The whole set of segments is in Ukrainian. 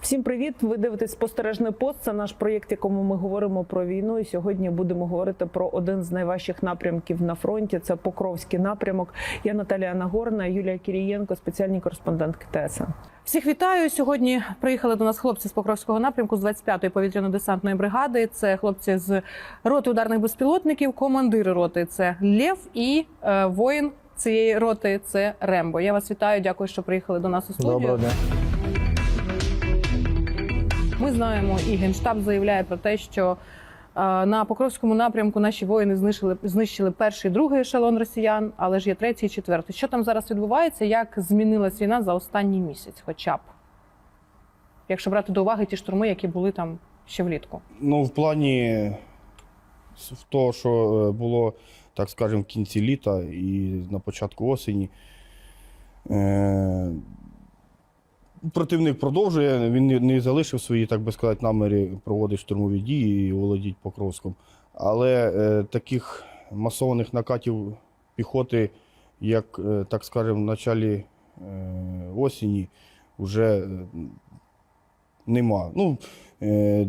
Всім привіт! Ви дивитесь спостережний пост. Це наш проєкт, якому ми говоримо про війну. І сьогодні будемо говорити про один з найважчих напрямків на фронті. Це Покровський напрямок. Я Наталія Нагорна, Юлія Кірієнко, спеціальні кореспондентки ТСН. Всіх вітаю. Сьогодні приїхали до нас хлопці з Покровського напрямку з 25-ї повітряно-десантної бригади. Це хлопці з роти ударних безпілотників, командири роти це Лєв і е, воїн цієї роти це Рембо. Я вас вітаю. Дякую, що приїхали до нас у студію. Доброго дня. Ми знаємо, і генштаб заявляє про те, що е, на Покровському напрямку наші воїни знищили, знищили перший, другий ешелон росіян, але ж є третій і четвертий. Що там зараз відбувається? Як змінилась війна за останній місяць, хоча б? Якщо брати до уваги ті штурми, які були там ще влітку. Ну, в плані в того, що е, було, так скажемо, в кінці літа і на початку осені. Противник продовжує, він не- залишив свої, так би сказати, наміри проводити штурмові дії і володіти Покровськом. Але е, таких масованих накатів піхоти, як, е, так скажемо, в началі е, осені, вже е, нема. Ну, е,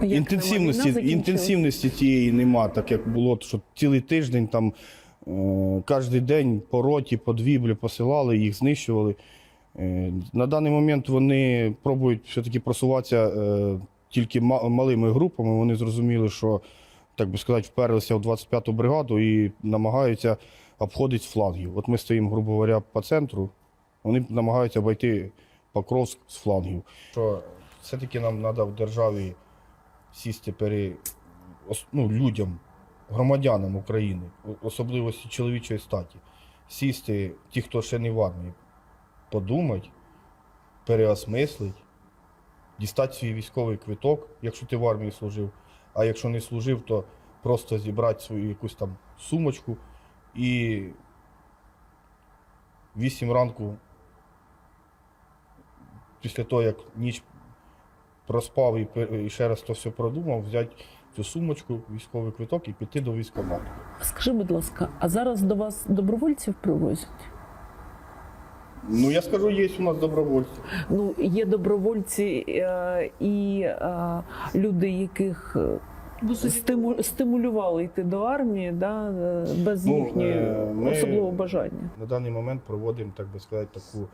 Як інтенсивності, нова інтенсивності цієї нема, так як було, що цілий тиждень там е, кожен день по роті, по дві посилали, їх знищували. Е, на даний момент вони пробують все-таки просуватися е, тільки малими групами. Вони зрозуміли, що, так би сказати, вперлися в 25-ту бригаду і намагаються обходити флангів. От ми стоїмо, грубо говоря, по центру, вони намагаються обійти Покровськ з флангів. Що все-таки нам треба в державі сісти перед ну, людям, громадянам України, особливості чоловічої статі, сісти, ті, хто ще не в армії, подумати, переосмислити, дістати свій військовий квиток, якщо ти в армії служив, а якщо не служив, то просто зібрати свою якусь там сумочку і 8 ранку, після того, як ніч проспав і ще раз то все продумав, взяти цю сумочку, військовий квиток і піти до військкомату. Скажи, будь ласка, а зараз до вас добровольців привозять? Ну, я скажу, є у нас добровольці. Ну, є добровольці е, і е, люди, яких е, стиму, стимулювали йти до армії, да, без Ну, їхнього е, ми- особливого бажання. На даний момент проводимо, так би сказати, таку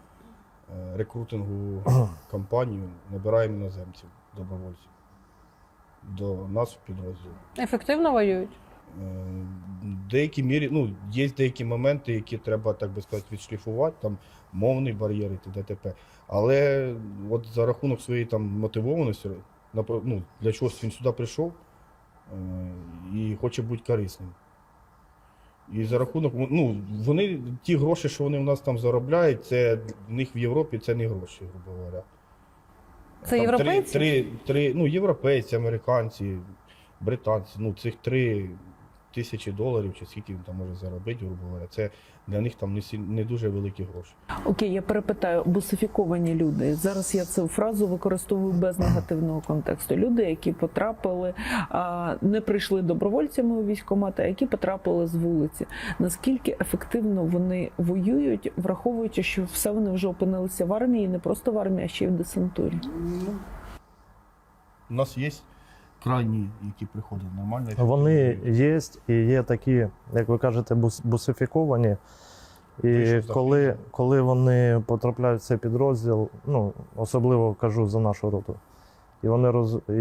е, рекрутингову кампанію, набираємо іноземців, добровольців до нас в підрозділ. Ефективно воюють. В деякій мірі, ну, є деякі моменти, які треба, так би сказати, відшліфувати, там мовний бар'єр і т.д. т.п. Але от за рахунок своєї там мотивованості, ну, для чогось він сюди прийшов е, і хоче бути корисним. І за рахунок, ну, вони, ті гроші, що вони в нас там заробляють, це в них в Європі це не гроші, грубо говоря. Це Там європейці? Три, три, три, ну, європейці, американці, британці, ну, цих три тисячі доларів, чи скільки він там може заробити, грубо говоря, це для них там не, сіль- не дуже великі гроші. Окей, я перепитаю, бусифіковані люди. Зараз я цю фразу використовую без негативного контексту. Люди, які потрапили, а, не прийшли добровольцями у військкомат, а які потрапили з вулиці. Наскільки ефективно вони воюють, враховуючи, що все вони вже опинилися в армії, не просто в армії, а ще й в десантурі. У нас є крайні, які приходять нормально. Вони є і є такі, як ви кажете, бусифіковані. І коли, коли вони потрапляють в цей підрозділ, ну, особливо кажу за нашу роту, і вони роз... і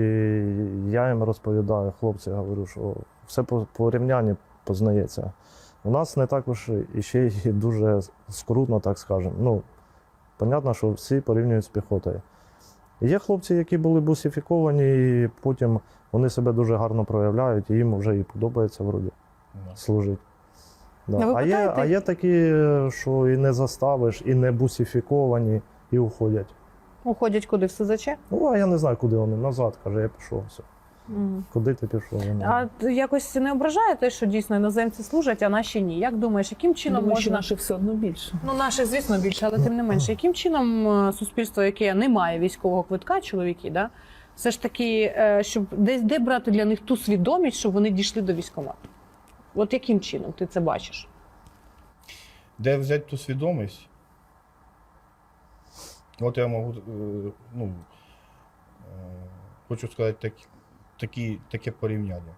я їм розповідаю, хлопці, говорю, що все по порівнянні познається. У нас не також і ще й дуже скрутно, так скажемо. Ну, понятно, що всі порівнюють з піхотою. Є хлопці, які були бусифіковані, і потім вони себе дуже гарно проявляють, і їм вже і подобається вроді служити. Да. Ну, А, є, а є такі, що і не заставиш, і не бусифіковані, і уходять. Уходять куди в СЗЧ? Ну, а я не знаю, куди вони. Назад, каже, я пішов. Все. Куди ти пішов? А знаю. т- якось не ображає те, що дійсно іноземці служать, а наші ні. Як думаєш, яким чином Думаю, що можна наших все одно більше. Ну, наших, звісно, більше, але тим не менше, яким чином е, суспільство, яке не має військового квитка, чоловіки, да, все ж таки, е, щоб десь де брати для них ту свідомість, щоб вони дійшли до військкомату? От яким чином ти це бачиш? Де взяти ту свідомість? От я можу, е, ну, хочу сказати так, такі, таке порівняння.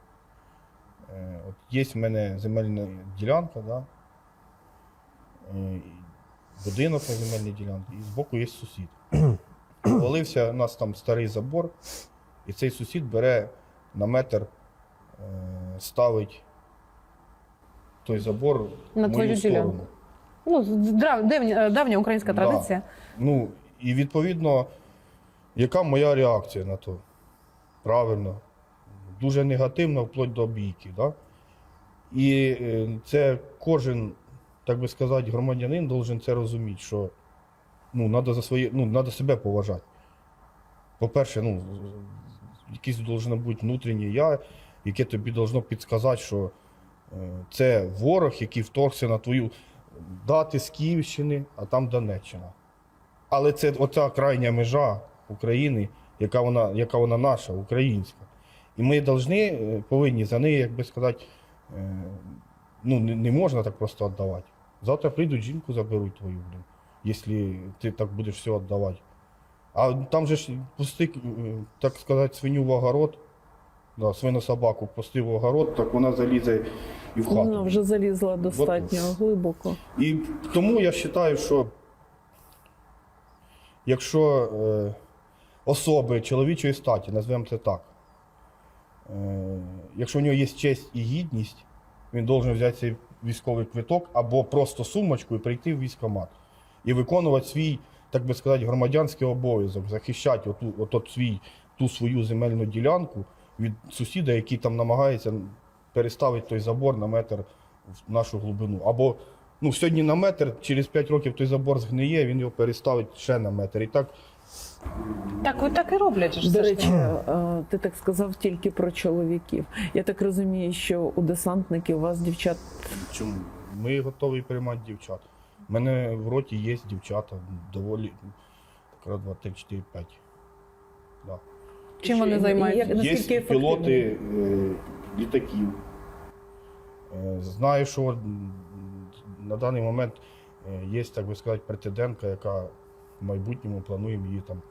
Е, От є в мене земельна ділянка, да? е, будинок на земельній ділянці, і збоку є сусід. Валився у нас там старий забор, і цей сусід бере на метр, е, ставить той забор На в твою мою ділянку. Ну, з- давня, давня українська Да. традиція. Ну, і відповідно, яка моя реакція на то? Правильно. Дуже негативно, вплоть до бійки. Да? І е, це кожен, так би сказати, громадянин должен це розуміти, що ну, треба за своє, ну, надо себе поважати. По-перше, ну, якесь должно бути внутрішнє я, яке тобі должно підказати, що е, це ворог, який вторгся на твою дати з Київщини, а там Донеччина. Але це оця крайня межа України, яка вона, яка вона наша, українська. І ми должны, е, повинні за неї, як би сказати, е, ну, не, можна так просто віддавати. Завтра прийдуть, жінку заберуть твою, блін, якщо ти так будеш все віддавати. А там же ж пусти, е, так сказати, свиню в огород, да, свину собаку пустив в огород, так вона залізе і в хату. Вона вже залізла достатньо глибоко. І тому я вважаю, що якщо е, особи чоловічої статі, назвемо це так, якщо в нього є честь і гідність, він має взяти цей військовий квиток або просто сумочку і прийти в військкомат і виконувати свій, так би сказати, громадянський обов'язок, захищати оту, отот свій, ту свою земельну ділянку від сусіда, який там намагається переставити той забор на метр в нашу глибину. Або ну, сьогодні на метр, через 5 років той забор згниє, він його переставить ще на метр. І так Так, так і роблять. ж До речі, е, ти так сказав тільки про чоловіків. Я так розумію, що у десантників у вас дівчат чому ми готові приймати дівчат. У мене в роті є дівчата доволі так, раз, два, три, чотири, п'ять. Да. Чим вони займаються? наскільки Є ефективно? пілоти е, літаків. Е, знаю, що на даний момент е, є, так би сказати, претендентка, яка в майбутньому плануємо її там.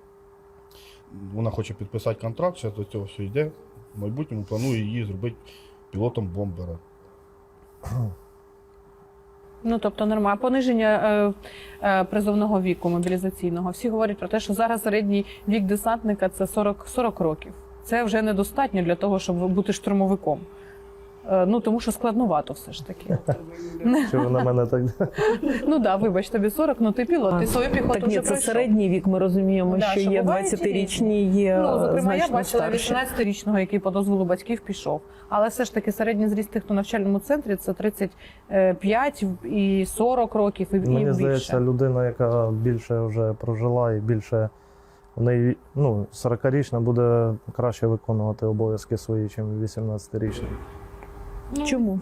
Вона хоче підписати контракт, зараз до цього все йде. В майбутньому планує її зробити пілотом бомбера. Ну тобто нормально. Пониження е, е, призовного віку мобілізаційного. Всі говорять про те, що зараз середній вік десантника це 40, 40 років. Це вже недостатньо для того, щоб бути штурмовиком. Е, ну тому що складновато все ж таки. Чи ви на мене так? ну да, вибач, тобі 40, ну ти пілот, ти свою піхоту так ні, вже це пройшов. середній вік. Ми розуміємо, Да, що що є 20-річні, є Ну, зокрема, я бачила 18-річного, який по дозволу батьків пішов. Але все ж таки середній зріст тих, хто в навчальному центрі, це 35 і 40 років, і, і Мені більше. здається, людина, яка більше вже прожила і більше в неї ну, 40-річна буде краще виконувати обов'язки свої, ніж 18-річна. Ну, Чому?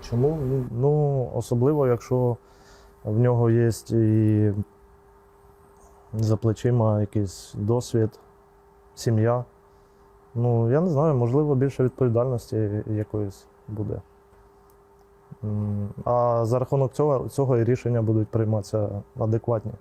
Чому? Ну, особливо, якщо в нього є і за плечима якийсь досвід, сім'я. Ну, я не знаю, можливо, більше відповідальності якоїсь буде. А за рахунок цього, цього і рішення будуть прийматися адекватні.